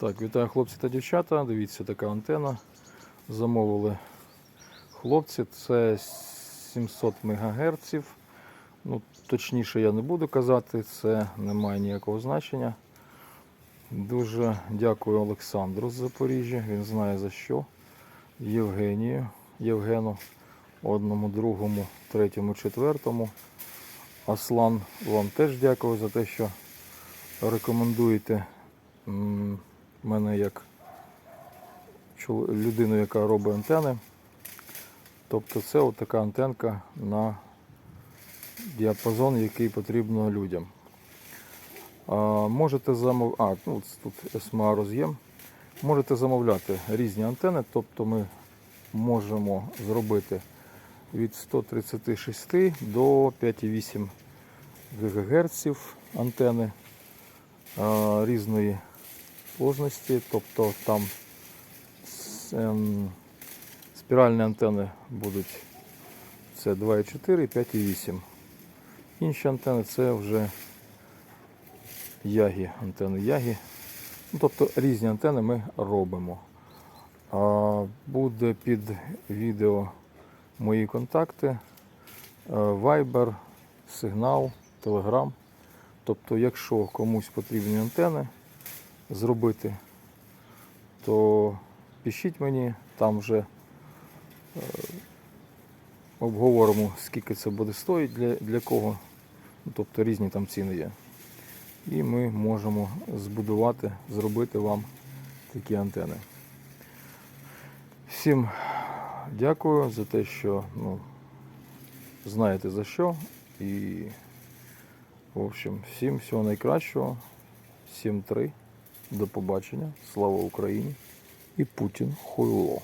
Так, вітаю хлопці та дівчата. Дивіться, така антена. Замовили хлопці. Це 700 МГц. Ну, точніше я не буду казати, це не має ніякого значення. Дуже дякую Олександру з Запоріжжя. Він знає за що. Євгенію, Євгену, одному, другому, третьому, четвертому. Аслан, вам теж дякую за те, що рекомендуєте м, мене як людину, яка робить антени. Тобто це от така антенка на діапазон, який потрібно людям. А, можете замов... а, ну, тут SMA роз'єм. Можете замовляти різні антени, тобто ми можемо зробити від 136 до 5,8 ГГц антени а, різної сложності, тобто там ем, спіральні антени будуть це 2,4, 5,8. Інші антени це вже ягі, антени ягі. Ну, тобто різні антени ми робимо. А, буде під відео мої контакти, е, Viber, Signal, Telegram. Тобто, якщо комусь потрібні антени зробити, то пишіть мені, там вже е, обговоримо, скільки це буде стоїть для, для кого. Ну, Тобто різні там ціни є. І ми можемо збудувати, зробити вам такі антени. Всім дякую за те, що ну, знаєте за що. І, в общем, всім всього найкращого. Всім три. До побачення. Слава Україні! І Путін хуйло.